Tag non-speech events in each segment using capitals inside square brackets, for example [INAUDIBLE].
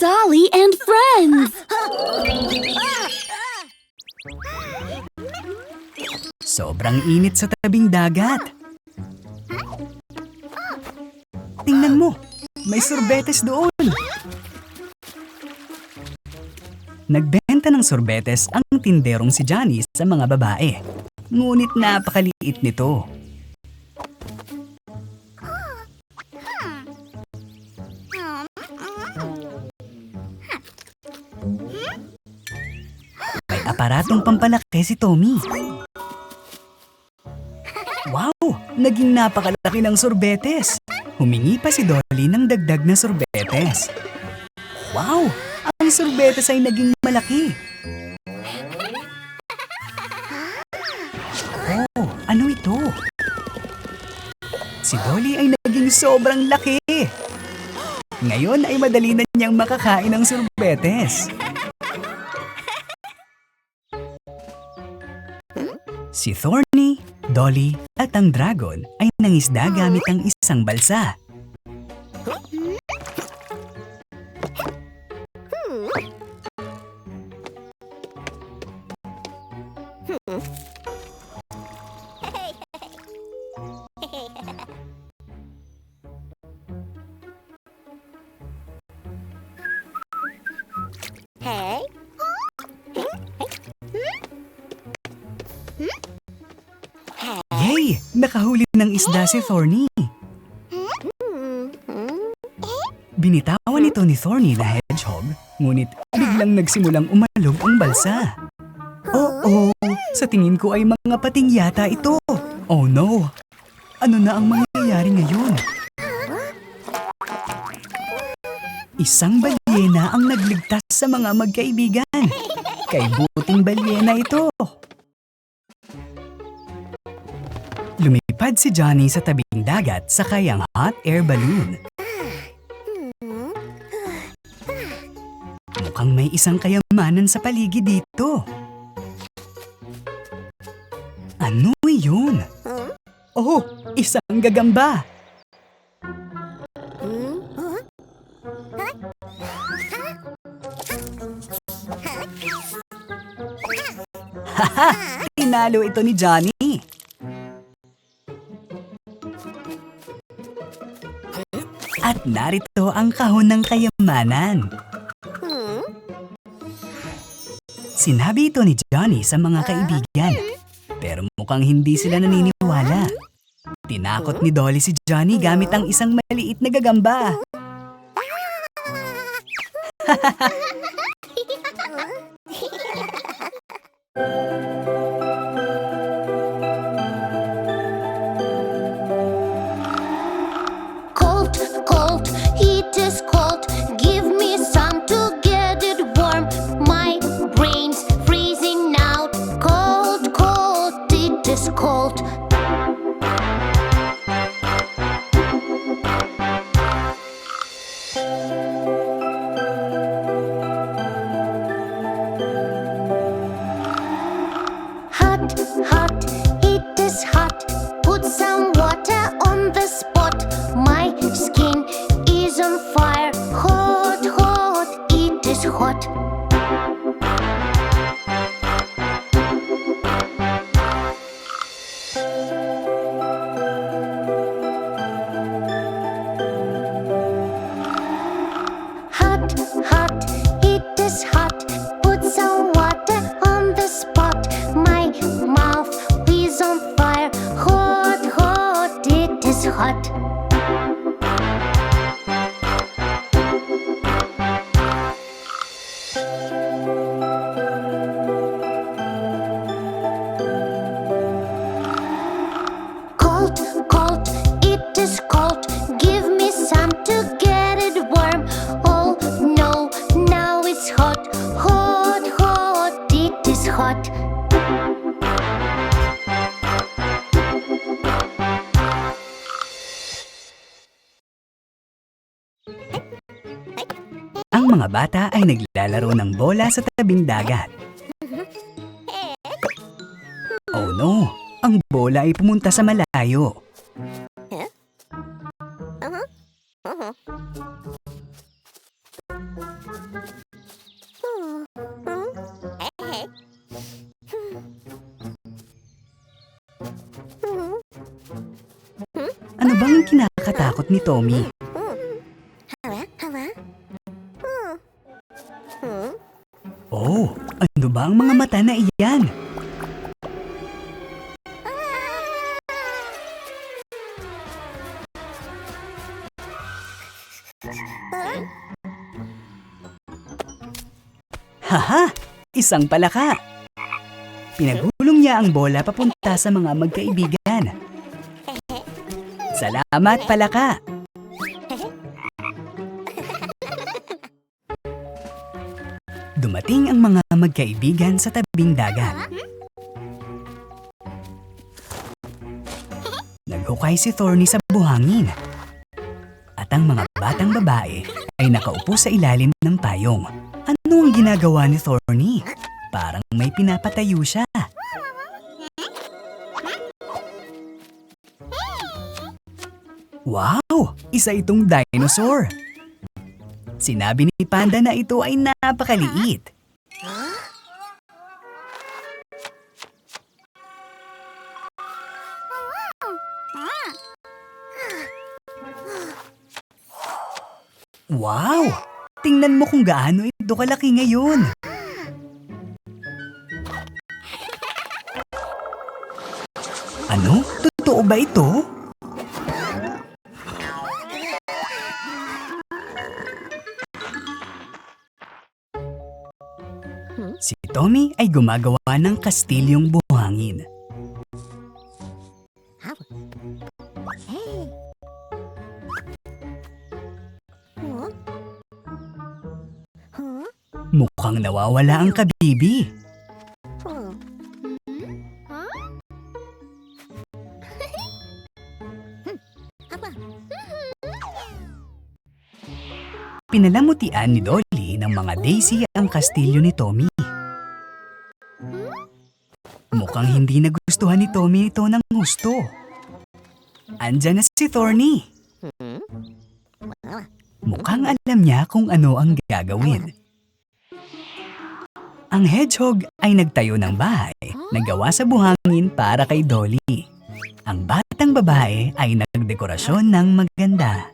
Dolly and friends! Sobrang init sa tabing dagat. Tingnan mo, may sorbetes doon. Nagbenta ng sorbetes ang tinderong si Johnny sa mga babae. Ngunit napakaliit nito. Aparatong pampalaki si Tommy. Wow! Naging napakalaki ng sorbetes. Humingi pa si Dolly ng dagdag na sorbetes. Wow! Ang sorbetes ay naging malaki. Oh, ano ito? Si Dolly ay naging sobrang laki. Ngayon ay madali na niyang makakain ng sorbetes. Si Thorny, Dolly at ang dragon ay nangisda gamit ang isang balsa. Si Thorny. Binitawan ito ni Thorny na hedgehog, ngunit biglang nagsimulang umalog ang balsa. Oo, sa tingin ko ay mga pating yata ito. Oh no! Ano na ang mangyayari ngayon? Isang balyena ang nagligtas sa mga magkaibigan. Kay buting balyena ito. Lumipad si Johnny sa tabing dagat sa kayang hot air balloon. Mukhang may isang kayamanan sa paligid dito. Ano yun? Oh, isang gagamba. Haha! [LAUGHS] Tinalo ito ni Johnny. Narito ang kahon ng kayamanan. Sinabi ito ni Johnny sa mga kaibigan. Pero mukhang hindi sila naniniwala. Tinakot ni Dolly si Johnny gamit ang isang maliit na gagamba. [LAUGHS] [LAUGHS] bata ay naglalaro ng bola sa tabing dagat. Oh no! Ang bola ay pumunta sa malayo. Ano bang kinakatakot ni Tommy? Ano ba ang mga mata na iyan? Haha! Isang palaka! Pinagulong niya ang bola papunta sa mga magkaibigan. Salamat, palaka! Dumating ang mga magkaibigan sa tabing dagat. Naghukay si Thorny sa buhangin. At ang mga batang babae ay nakaupo sa ilalim ng payong. Ano ang ginagawa ni Thorny? Parang may pinapatayo siya. Wow! Isa itong dinosaur! Sinabi ni Panda na ito ay napakaliit. Wow! Tingnan mo kung gaano ito kalaki ngayon. Ano? Totoo ba ito? Tommy ay gumagawa ng kastilyong buhangin. Mukhang nawawala ang kabibi. Pinalamutian ni Dolly ng mga Daisy ang kastilyo ni Tommy. Mukhang hindi nagustuhan ni Tommy ito ng gusto. Andyan na si Thorny. Mukhang alam niya kung ano ang gagawin. Ang hedgehog ay nagtayo ng bahay na gawa sa buhangin para kay Dolly. Ang batang babae ay nagdekorasyon ng maganda.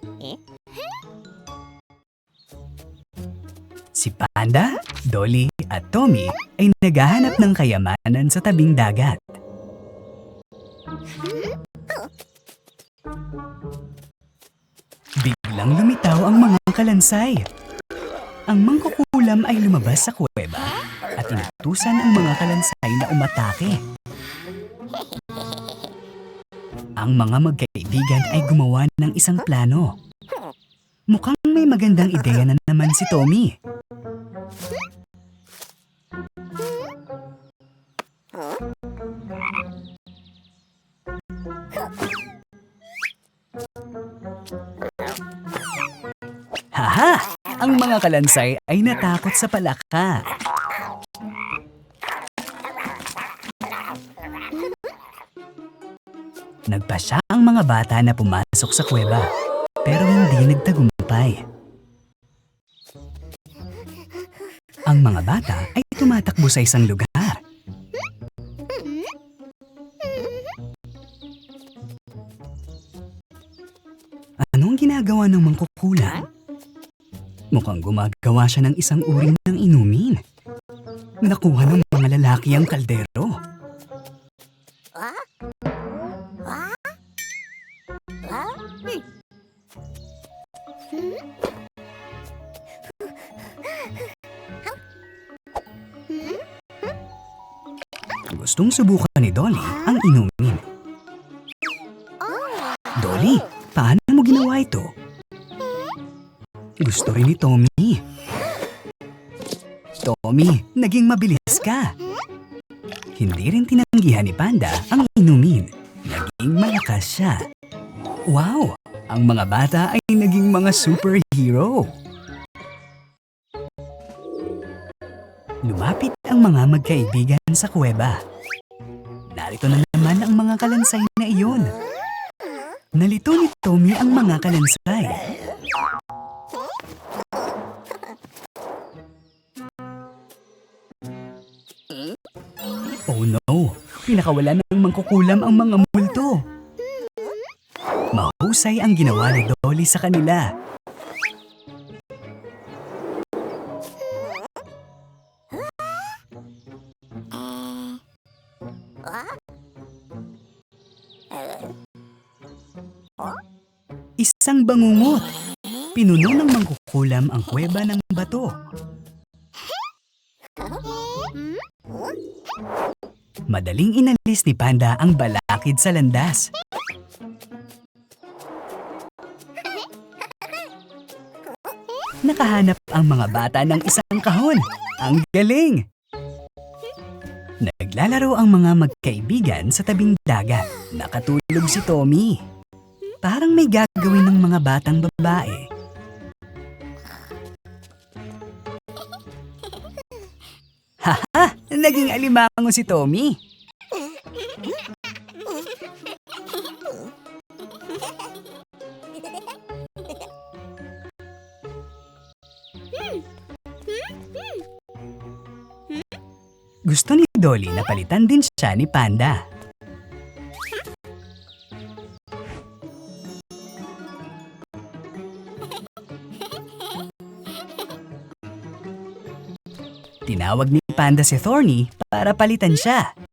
Si Panda, Dolly at Tommy ay naghahanap ng kayamanan sa tabing dagat. Biglang lumitaw ang mga kalansay. Ang mangkukulam ay lumabas sa kuweba at inutusan ang mga kalansay na umatake. Ang mga magkaibigan ay gumawa ng isang plano. Mukhang may magandang ideya na naman si Tommy. Haha! Ang mga kalansay ay natakot sa palaka. Nagpasya ang mga bata na pumasok sa kuweba, pero hindi nagtagumpay. Ang mga bata ay tumatakbo sa isang lugar. Anong ginagawa ng mangkukulam? Mukhang gumagawa siya ng isang uri ng inumin. Nakuha ng mga lalaki ang kaldero. Gustong subukan ni Dolly ang inumin. Dolly, paano mo ginawa ito? Gusto rin ni Tommy. Tommy, naging mabilis ka. Hindi rin tinanggihan ni Panda ang inumin. Naging malakas siya. Wow! Ang mga bata ay naging mga superhero. Lumapit ang mga magkaibigan sa kuweba. Narito na naman ang mga kalansay na iyon. Nalito ni Tommy ang mga kalansay. Oh no! Pinakawala ng mangkukulam ang mga multo. Mahusay ang ginawa ni Dolly sa kanila. Isang bangungot. Pinuno ng mangkukulam ang kuweba ng bato. Madaling inalis ni Panda ang balakid sa landas. Nakahanap ang mga bata ng isang kahon. Ang galing! Naglalaro ang mga magkaibigan sa tabing dagat. Nakatulog si Tommy. Parang may gagawin ng mga batang babae. [LAUGHS] Haha! Naging alimango si Tommy. Gusto ni Dolly na palitan din siya ni Panda. Tinawag ni Panda si Thorny para palitan siya.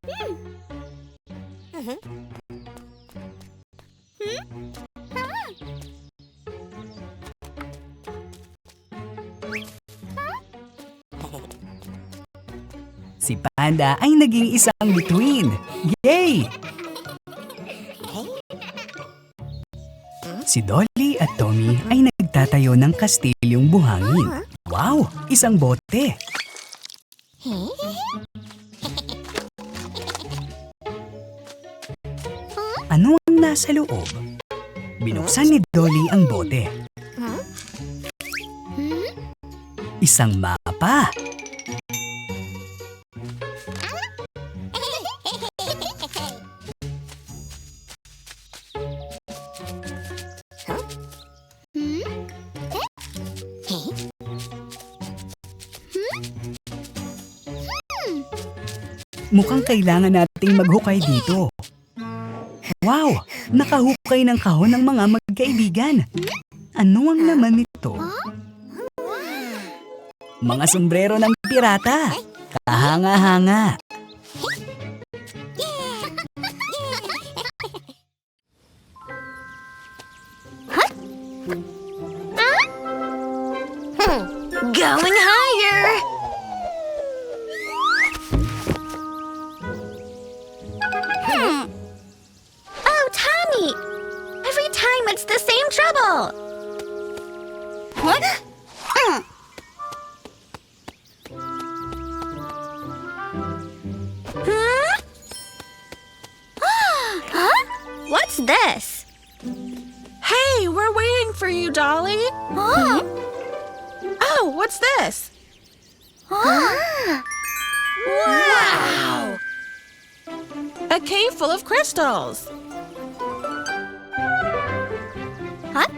Si Panda ay naging isang bituin. Yay! Si Dolly at Tommy ay nagtatayo ng kastilyong buhangin. Wow! Isang bote! Ano ang nasa loob? Binuksan ni Dolly ang bote. Isang mapa. Kailangan nating maghukay dito. Wow! Nakahukay ng kahon ng mga magkaibigan. Ano ang laman nito? Mga sombrero ng pirata. Kahanga-hanga. Going higher! Crystals. Huh?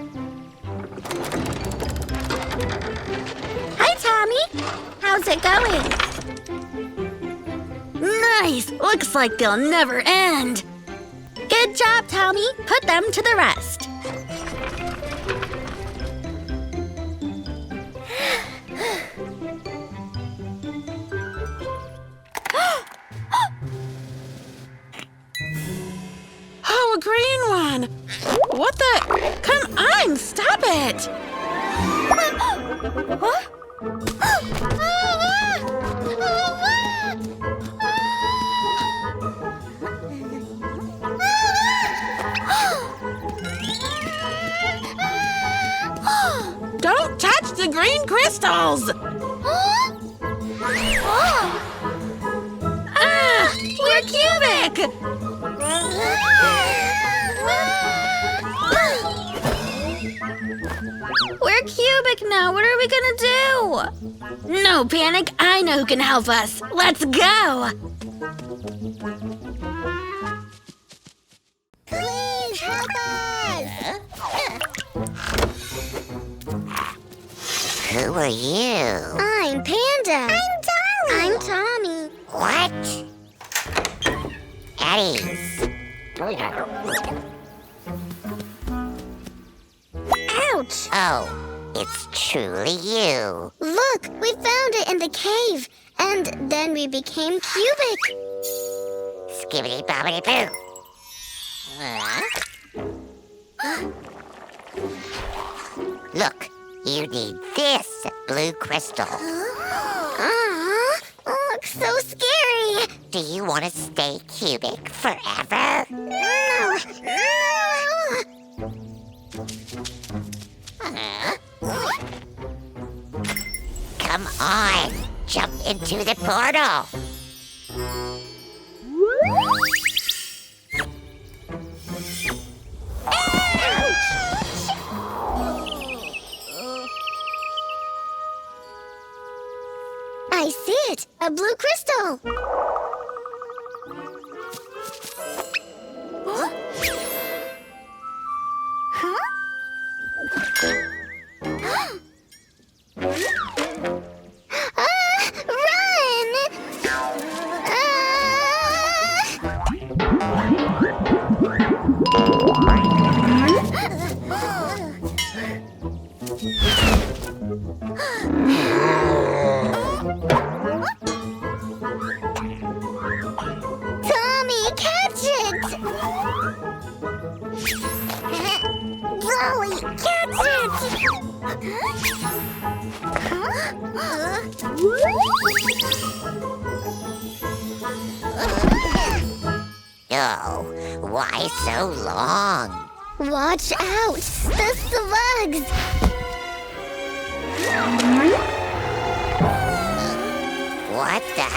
Hi, Tommy. How's it going? Nice. Looks like they'll never end. Good job, Tommy. Put them to the rest. What the? Come on, stop it. Don't touch the green crystals. Ah, we're cubic. Now. What are we gonna do? No panic. I know who can help us. Let's go. Please help us. Who are you? I'm Panda. I'm Tommy. I'm Tommy. What? Eddies. Ouch! Oh, it's truly you. Look, we found it in the cave, and then we became cubic. Skibbity bobbity boo. Huh? Look, you need this blue crystal. [GASPS] Aw, looks so scary. Do you want to stay cubic forever? No, no. On, jump into the portal. So long? Watch out! The slugs! What the?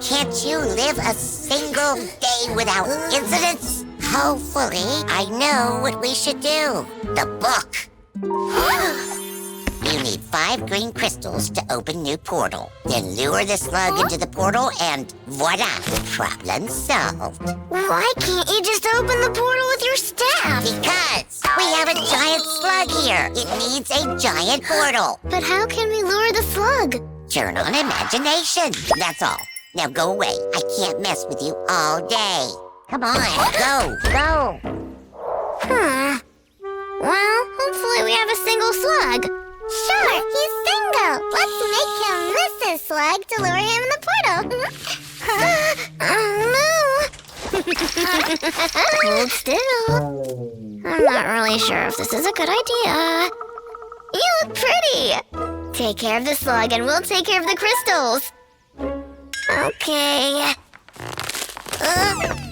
Can't you live a single day without incidents? Hopefully, I know what we should do. The book. [GASPS] You need five green crystals to open new portal. Then lure the slug into the portal and voila, problem solved. Why can't you just open the portal with your staff? Because we have a giant slug here. It needs a giant portal. But how can we lure the slug? Turn on imagination. That's all. Now go away. I can't mess with you all day. Come on, go, go. Huh. Well, hopefully we have a single slug. Sure, he's single. Let's make him his slug to lure him in the portal. oh [LAUGHS] no. Hold still. I'm not really sure if this is a good idea. You look pretty. Take care of the slug and we'll take care of the crystals. Okay. Uh,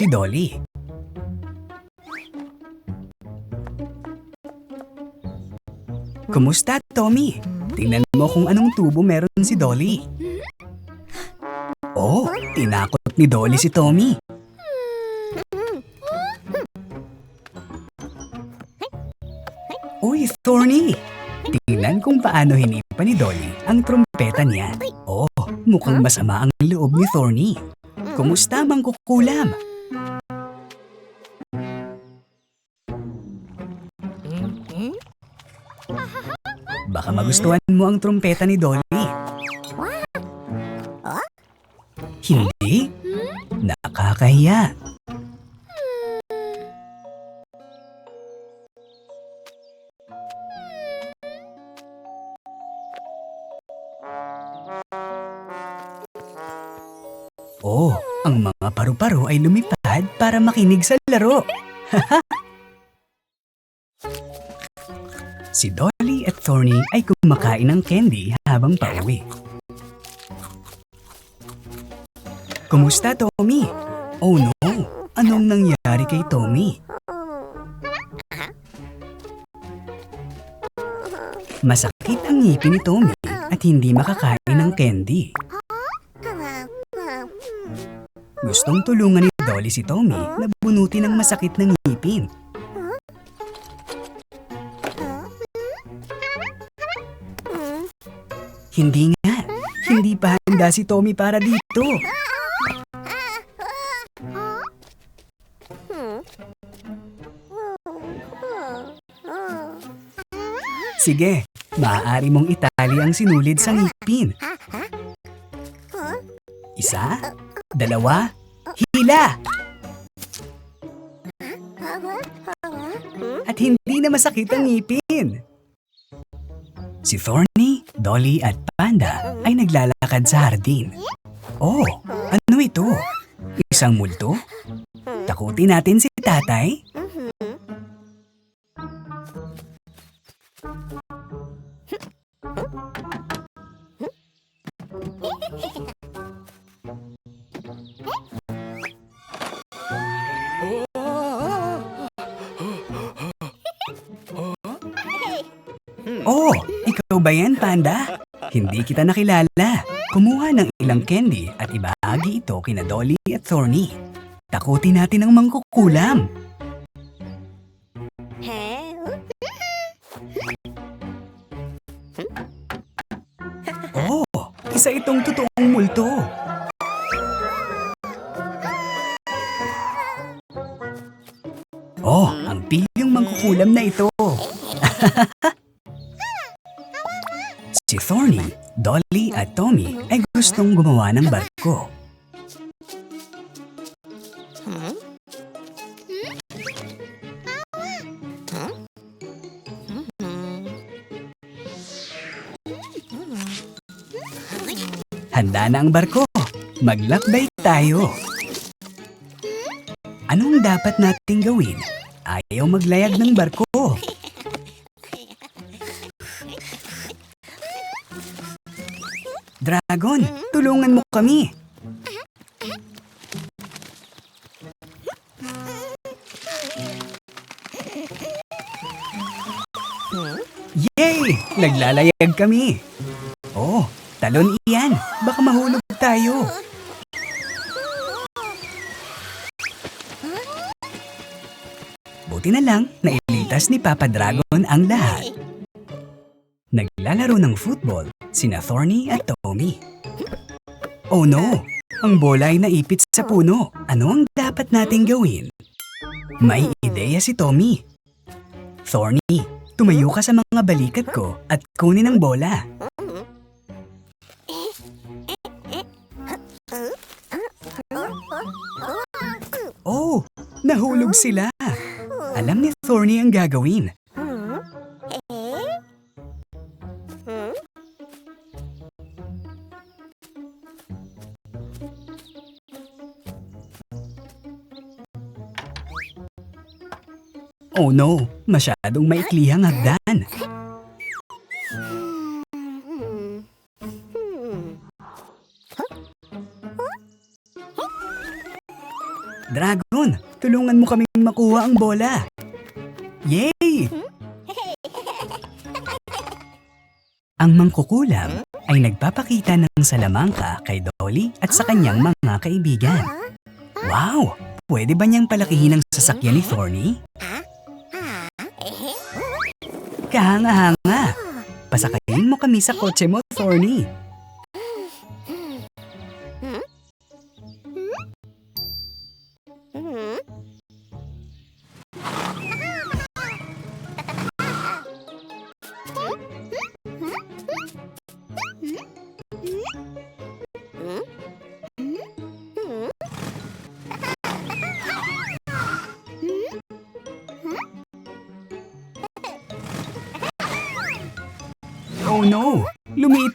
si Dolly. Kumusta, Tommy? Tingnan mo kung anong tubo meron si Dolly. Oh, tinakot ni Dolly si Tommy. Uy, Thorny! Tingnan kung paano hinipa ni Dolly ang trumpeta niya. Oh, mukhang masama ang loob ni Thorny. Kumusta, mangkukulam? Baka magustuhan mo ang trumpeta ni Dolly. Hindi? Nakakahiya. Oh, ang mga paru-paro ay lumipad para makinig sa laro. [LAUGHS] Si Dolly at Thorny ay kumakain ng candy habang pauwi. Kumusta, Tommy? Oh no, anong nangyari kay Tommy? Masakit ang ngipin ni Tommy at hindi makakain ng candy. Gustong tulungan ni Dolly si Tommy na bunutin ang masakit ng ngipin. Hindi nga. Hindi pa handa si Tommy para dito. Sige, maaari mong itali ang sinulid sa ngipin. Isa, dalawa, hila! At hindi na masakit ang ngipin. Si Thorny, Dolly at Panda ay naglalakad sa hardin. Oh, ano ito? Isang multo? Takutin natin si tatay? Ikaw ba yan, Panda? Hindi kita nakilala. Kumuha ng ilang candy at ibahagi ito kina Dolly at Thorny. Takutin natin ang mangkukulam. Oh, isa itong totoong multo. Oh, ang pilyong mangkukulam na ito. [LAUGHS] Si Thorny, Dolly at Tommy ay gustong gumawa ng barko. Handa na ang barko. Maglakbay tayo. Anong dapat nating gawin? Ayaw maglayag ng barko. Dragon, tulungan mo kami. Yay! Naglalayag kami. Oh, talon iyan. Baka mahulog tayo. Buti na lang, nailitas ni Papa Dragon ang lahat. Naglalaro ng football sina Thorny at Tommy. Oh no! Ang bola ay naipit sa puno. Ano ang dapat nating gawin? May ideya si Tommy. Thorny, tumayo ka sa mga balikat ko at kunin ang bola. Oh, nahulog sila. Alam ni Thorny ang gagawin. Oh no, masyadong maiklihang hagdan. Dragon, tulungan mo kaming makuha ang bola. Yay! Ang mangkukulam ay nagpapakita ng salamangka kay Dolly at sa kanyang mga kaibigan. Wow! Pwede ba niyang palakihin ang sasakyan ni Thorny? Kahanga-hanga! Pasakayin mo kami sa kotse mo, Thorny.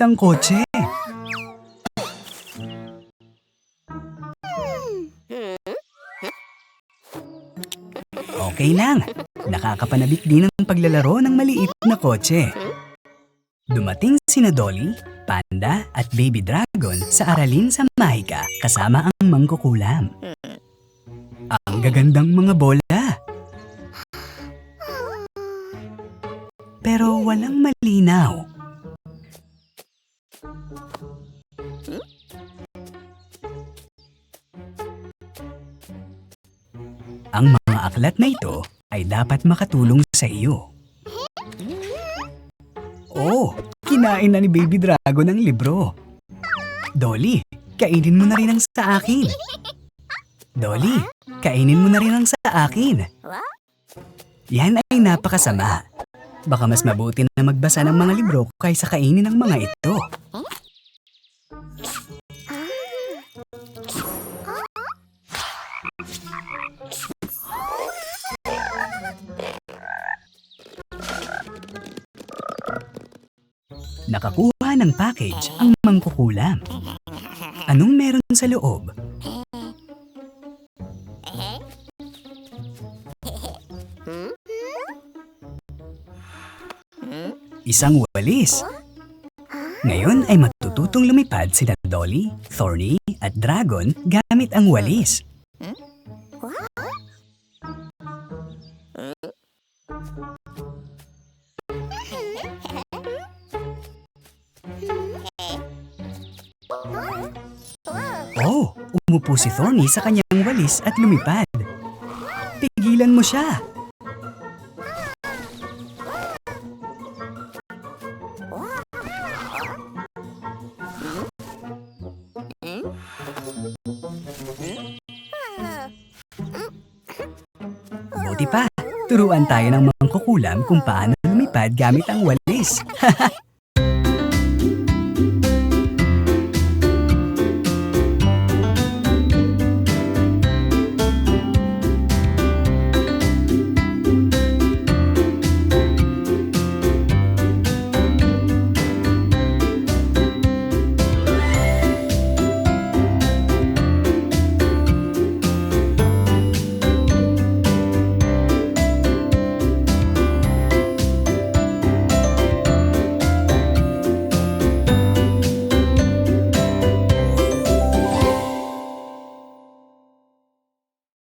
Ang kotse! Okay lang. Nakakapanabik din ng paglalaro ng maliit na kotse. Dumating sina Dolly, Panda at Baby Dragon sa aralin sa Mahika kasama ang mangkukulam. Ang gagandang mga bola. Pero walang malinaw. Mga aklat na ito ay dapat makatulong sa iyo. Oh, kinain na ni Baby Dragon ang libro. Dolly, kainin mo na rin ang sa akin. Dolly, kainin mo na rin ang sa akin. Yan ay napakasama. Baka mas mabuti na magbasa ng mga libro kaysa kainin ang mga ito. Nakakuha ng package ang mangkukulam. Anong meron sa loob? Isang walis. Ngayon ay matututong lumipad sina Dolly, Thorny at Dragon gamit ang walis. Umupo si Thorny sa kanyang walis at lumipad. Pigilan mo siya. Buti pa, turuan tayo ng mangkukulam kung paano lumipad gamit ang walis. [LAUGHS]